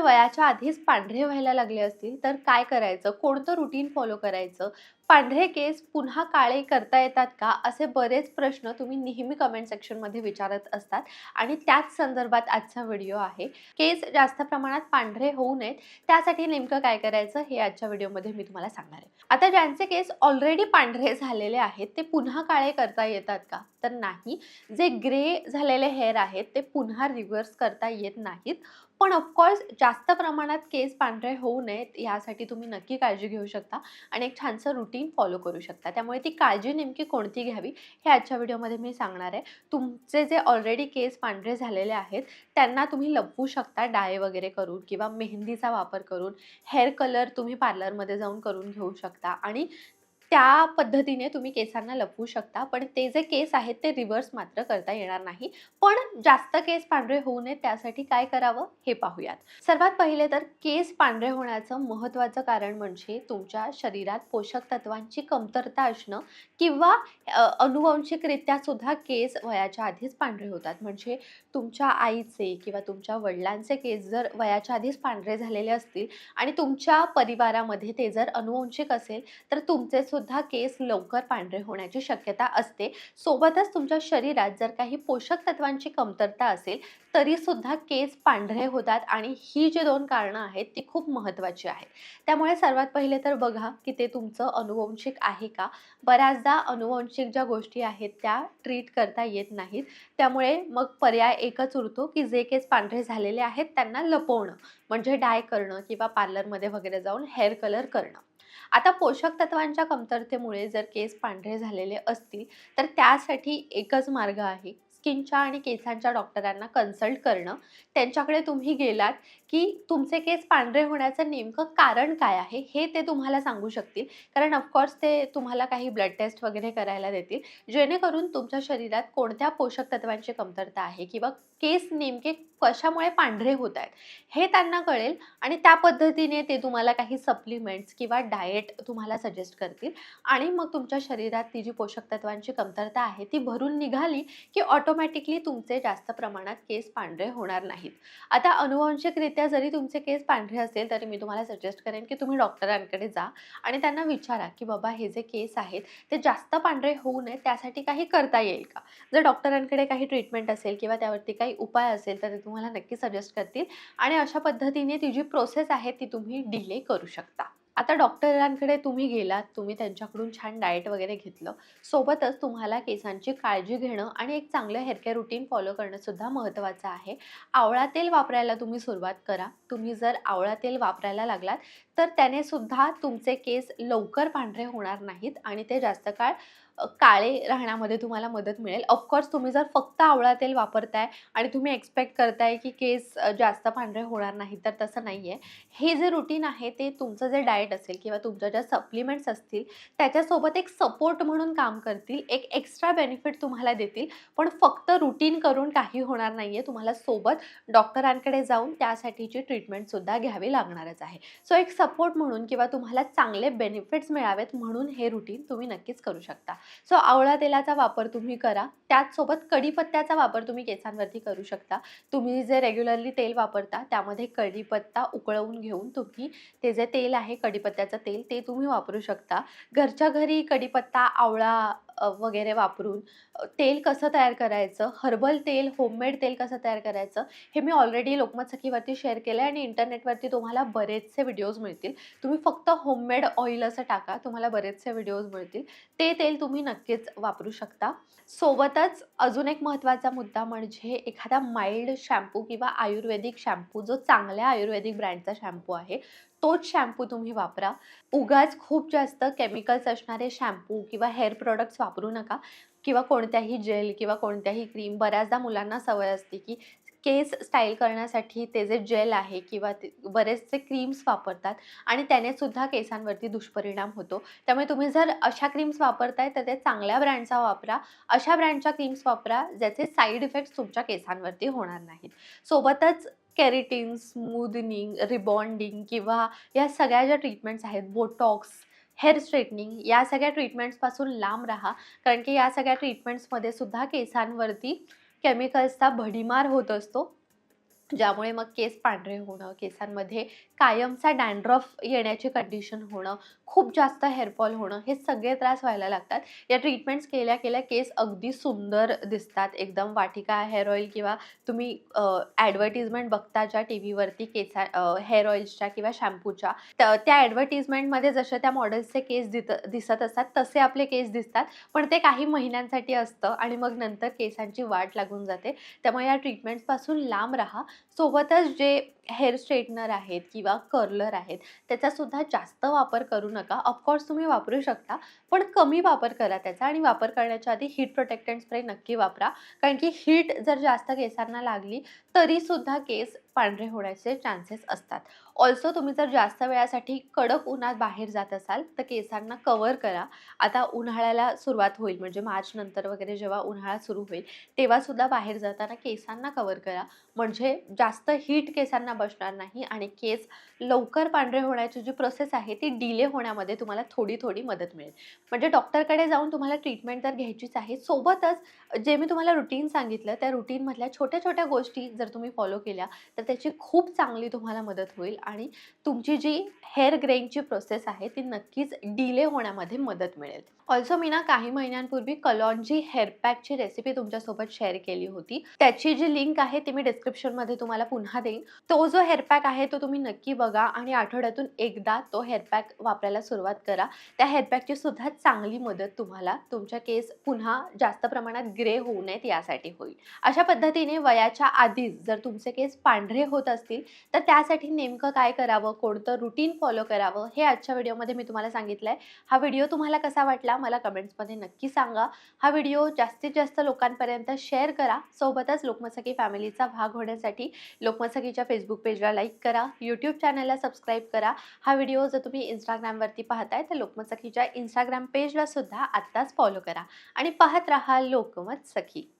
जर वयाच्या आधीच पांढरे व्हायला लागले असतील तर काय करायचं? कोणतं रुटीन फॉलो करायचं? पांढरे केस पुन्हा काळे करता येतात का? असे बरेच प्रश्न तुम्ही नेहमी कमेंट सेक्शनमध्ये विचारत असतात. आणि त्याच संदर्भात आजचा व्हिडिओ आहे. केस जास्त प्रमाणात पांढरे होऊ नयेत. त्यासाठी नेमकं काय करायचं हे आजच्या व्हिडिओमध्ये मी तुम्हाला सांगणार आहे. आता ज्यांचे केस ऑलरेडी पांढरे झालेले आहेत ते पुन्हा काळे करता येतात का? तर नाही. जे ग्रे झालेले हेअर आहेत ते पुन्हा रिव्हर्स करता येत नाहीत. पण ऑफकोर्स जास्त प्रमाणात केस पांढरे होऊ नयेत यासाठी तुम्ही नक्की काळजी घेऊ शकता. आणि एक छानसं रुटीन फॉलो करू शकता. त्यामुळे ती काळजी नेमकी कोणती घ्यावी हे आजच्या व्हिडिओमध्ये मी सांगणार आहे. तुमचे जे ऑलरेडी केस पांढरे झालेले आहेत त्यांना तुम्ही लपवू शकता. डाय वगैरे करून किंवा मेहंदीचा वापर करून. हेअर कलर तुम्ही पार्लरमध्ये जाऊन करून घेऊ शकता. आणि त्या पद्धतीने तुम्ही केसांना लपवू शकता पण ते जे केस आहेत ते रिव्हर्स मात्र करता येणार नाही. पण जास्त केस पांढरे होऊ नये त्यासाठी काय करावं हे पाहूयात. सर्वात पहिले तर केस पांढरे होण्याचं महत्त्वाचं कारण म्हणजे तुमच्या शरीरात पोषक तत्वांची कमतरता असणं किंवा अनुवंशिकरित्या अनुवांशिकरित्या सुद्धा केस वयाच्या आधीच पांढरे होतात. म्हणजे तुमच्या आईचे किंवा तुमच्या वडिलांचे केस जर वयाच्या आधीच पांढरे झालेले असतील आणि तुमच्या परिवारामध्ये ते जर अनुवंशिक असेल तर तुमचे सुद्धा केस लवकर पांढरे होण्याची शक्यता असते. सोबतच तुमच्या शरीरात जर काही पोषक तत्वांची कमतरता असेल तरी सुद्धा केस पांढरे होतात आणि ही जी दोन कारणं आहेत ती खूप महत्त्वाची आहेत. त्यामुळे सर्वात पहिले तर बघा की ते तुमचं अनुवंशिक आहे का? बऱ्याचदा अनुवंशिक ज्या गोष्टी आहेत त्या ट्रीट करता येत नाहीत. त्यामुळे मग पर्याय एकच उरतो की जे केस पांढरे झालेले आहेत त्यांना लपवणं. म्हणजे डाय करणं किंवा पार्लरमध्ये वगैरे जाऊन हेअर कलर करणं. आता पोषक तत्वांच्या कमतरतेमुळे जर केस पांढरे झालेले असतील तर त्यासाठी एकच मार्ग आहे. स्किनच्या आणि केसांच्या डॉक्टरांना कन्सल्ट करणं. त्यांच्याकडे तुम्ही गेलात की तुमचे केस पांढरे होण्याचं नेमकं कारण काय आहे हे ते तुम्हाला सांगू शकतील. कारण ऑफकोर्स ते तुम्हाला काही ब्लड टेस्ट वगैरे करायला देतील. जेणेकरून तुमच्या शरीरात कोणत्या पोषक तत्वांची कमतरता आहे किंवा केस नेमके कशामुळे पांढरे होत आहेत हे त्यांना कळेल. आणि त्या पद्धतीने ते तुम्हाला काही सप्लिमेंट्स किंवा डाएट तुम्हाला सजेस्ट करतील. आणि मग तुमच्या शरीरात ती जी पोषक तत्वांची कमतरता आहे ती भरून निघाली की ऑटोमॅटिकली तुमचे जास्त प्रमाणात केस पांढरे होणार नाहीत. आता अनुवांशिकरित्या जरी तुमचे केस पांढरे असेल तरी मी तुम्हाला सजेस्ट करेन की तुम्ही डॉक्टरांकडे जा आणि त्यांना विचारा की बाबा हे जे केस आहेत ते जास्त पांढरे होऊ नये त्यासाठी काही करता येईल का? जर डॉक्टरांकडे काही ट्रीटमेंट असेल किंवा त्यावरती काही उपाय असेल तर ते तुम्हाला नक्की सजेस्ट करतील आणि अशा पद्धतीने ती जी प्रोसेस आहे ती तुम्ही डिले करू शकता. आता डॉक्टरांकडे तुम्ही गेलात तुम्ही त्यांच्याकडून छान डाएट वगैरे घेतलं. सोबतच तुम्हाला केसांची काळजी घेणं आणि एक चांगलं हेअरकेअर रुटीन फॉलो करणंसुद्धा महत्त्वाचं आहे. आवळा तेल वापरायला तुम्ही सुरुवात करा. तुम्ही जर आवळा तेल वापरायला लागलात तर त्याने सुद्धा तुमचे केस लवकर पांढरे होणार नाहीत आणि ते जास्त काळ काळे राहण्यामध्ये तुम्हाला मदत मिळेल. ऑफकोर्स तुम्ही जर फक्त आवळा तेल वापरताय आणि तुम्ही एक्सपेक्ट करताय की केस जास्त पांढरे होणार नाही तर तसं नाही आहे हे जे रुटीन आहे ते तुमचं जे डाएट असेल किंवा तुमच्या ज्या सप्लिमेंट्स असतील त्याच्यासोबत एक सपोर्ट म्हणून काम करतील. एक एक्स्ट्रा बेनिफिट तुम्हाला देतील. पण फक्त रुटीन करून काही होणार नाही आहे तुम्हाला सोबत डॉक्टरांकडे जाऊन त्यासाठीची ट्रीटमेंटसुद्धा घ्यावी लागणारच आहे. सो एक सपोर्ट म्हणून किंवा तुम्हाला चांगले बेनिफिट्स मिळावेत म्हणून हे रुटीन तुम्ही नक्कीच करू शकता. सो आवळा तेलाचा वापर तुम्ही करा. त्याचसोबत कढीपत्त्याचा वापर तुम्ही केसांवरती करू शकता. तुम्ही जे रेग्युलरली तेल वापरता त्यामध्ये कढीपत्ता उकळवून घेऊन तुम्ही ते जे तेल आहे कढीपत्त्याचं तेल ते तुम्ही वापरू शकता. घरच्या घरी कढीपत्ता आवळा वगैरे वापरून. तेल कसं तयार करायचं? हर्बल तेल होममेड तेल कसं तयार करायचं? हे मी ऑलरेडी लोकमत सखीवरती शेअर केलं आहे आणि इंटरनेटवरती तुम्हाला बरेचसे व्हिडिओज मिळतील. तुम्ही फक्त होममेड ऑइल असं टाका तुम्हाला बरेचसे व्हिडिओज मिळतील. ते तेल तुम्ही नक्कीच वापरू शकता. सोबतच अजून एक महत्त्वाचा मुद्दा म्हणजे एखादा माइल्ड शॅम्पू किंवा आयुर्वेदिक शॅम्पू जो चांगल्या आयुर्वेदिक ब्रँडचा शॅम्पू आहे तोच शॅम्पू तुम्ही वापरा. उगाच खूप जास्त केमिकल्स असणारे शॅम्पू किंवा हेअर प्रोडक्ट्स वापरू नका. किंवा कोणत्याही जेल किंवा कोणत्याही क्रीम बऱ्याचदा मुलांना सवय असते की केस स्टाईल करण्यासाठी ते जे जेल आहे किंवा ते बरेचसे क्रीम्स वापरतात आणि त्याने सुद्धा केसांवरती दुष्परिणाम होतो. त्यामुळे तुम्ही जर अशा क्रीम्स वापरताय तर ते चांगल्या ब्रँडचा वापरा. अशा ब्रँडच्या क्रीम्स वापरा ज्याचे साईड इफेक्ट्स तुमच्या केसांवरती होणार नाहीत. सोबतच कॅरिटीन स्मूदनिंग रिबॉन्डिंग किंवा या सगळ्या ज्या ट्रीटमेंट्स आहेत बोटॉक्स हेअर स्ट्रेटनिंग या सगळ्या ट्रीटमेंट्सपासून लांब राहा. कारण की या सगळ्या ट्रीटमेंट्समध्ये सुद्धा केसांवरती केमिकल्सचा भडीमार होत असतो. ज्यामुळे मग केस पांढरे होणं, केसांमध्ये कायमचा डॅन्ड्रफ येण्याची कंडिशन होणं, खूप जास्त हेअरफॉल होणं, हे सगळे त्रास व्हायला लागतात. या ट्रीटमेंट्स केल्या, केल्या केस अगदी सुंदर दिसतात. एकदम वाटिका हेअर ऑइल किंवा तुम्ही ॲडव्हर्टिजमेंट बघता ज्या टी व्हीवरती केसा हेअर ऑइल्सच्या किंवा शॅम्पूच्या त्या ॲडव्हर्टिजमेंटमध्ये जसे त्या मॉडेल्सचे केस दित दिसत असतात, तसे आपले केस दिसतात. पण ते काही महिन्यांसाठी असतं आणि मग नंतर केसांची वाट लागून जाते. त्यामुळे या ट्रीटमेंट्सपासून लांब राहा. सोबतच जे हेअर स्ट्रेटनर आहेत किंवा कर्लर आहेत, त्याचासुद्धा जास्त वापर करू नका. ऑफकोर्स तुम्ही वापरू शकता, पण कमी वापर करा त्याचा आणि वापर करण्याच्या आधी हीट प्रोटेक्टंट स्प्रे नक्की वापरा. कारण की हीट जर जास्त केसांना लागली, तरीसुद्धा केस पांढरे होण्याचे चान्सेस असतात. ऑल्सो तुम्ही जर जास्त वेळासाठी कडक उन्हात बाहेर जात असाल, तर केसांना कवर करा. आता उन्हाळ्याला सुरुवात होईल म्हणजे मार्च नंतर वगैरे जेव्हा उन्हाळा सुरू होईल, तेव्हासुद्धा बाहेर जाताना केसांना कवर करा. म्हणजे जास्त हीट केसांना बसणार नाही आणि केस लवकर पांढरे होण्याची जी प्रोसेस आहे, ती डिले होण्यामध्ये तुम्हाला थोडी-थोडी मदत मिळेल. म्हणजे डॉक्टरकडे जाऊन तुम्हाला ट्रीटमेंट तर घ्यायचीच आहे. सोबतच जे मी तुम्हाला रुटीन सांगितलं, त्या रुटीनमधल्या छोट्या-छोट्या गोष्टी जर तुम्ही फॉलो केल्या, तर त्याची खूप चांगली तुम्हाला मदत होईल आणि तुमची जी हेअर ग्रेइंगची प्रोसेस आहे, ती नक्कीच डिले होण्यामध्ये मदत मिळेल. ऑल्सो मी ना काही महिन्यांपूर्वी कलॉन्जी हेअर पॅकची रेसिपी तुमच्यासोबत शेअर केली होती. त्याची जी लिंक आहे, ती मी डिस्क्रिप्शनमध्ये तुम्हाला पुन्हा देईन. तो जो हेअर पॅक आहे, तो तुम्ही नक्की बघा आणि आठवड्यातून एकदा तो हेअर पॅक वापरायला सुरुवात करा. त्या हेअर पॅकची सुद्धा चांगली मदत तुम्हाला तुमच्या केस पुन्हा जास्त प्रमाणात ग्रे होऊ नयेत यासाठी होईल. अशा पद्धतीने वयाच्या आधीच जर तुमचे केस पांढरे होत असतील, तर त्यासाठी नेमकं काय करावं, कोणतं रुटीन फॉलो करावं, हे आजच्या व्हिडिओमध्ये मी तुम्हाला सांगितलं आहे हा व्हिडिओ तुम्हाला कसा वाटला, मला कमेंट्समध्ये नक्की सांगा. हा व्हिडिओ जास्तीत जास्त लोकांपर्यंत शेअर करा. सोबतच लोकमतखी फॅमिलीचा भाग होण्यासाठी लोकमतसखीच्या फेसबुक पेजला लाईक करा, यूट्यूब चॅनलला सबस्क्राईब करा. हा व्हिडिओ जर तुम्ही इंस्टाग्रामवरती पाहताय, तर लोकमत सखीच्या इंस्टाग्राम पेजला सुद्धा आत्ताच फॉलो करा आणि पाहत राहा लोकमत सखी.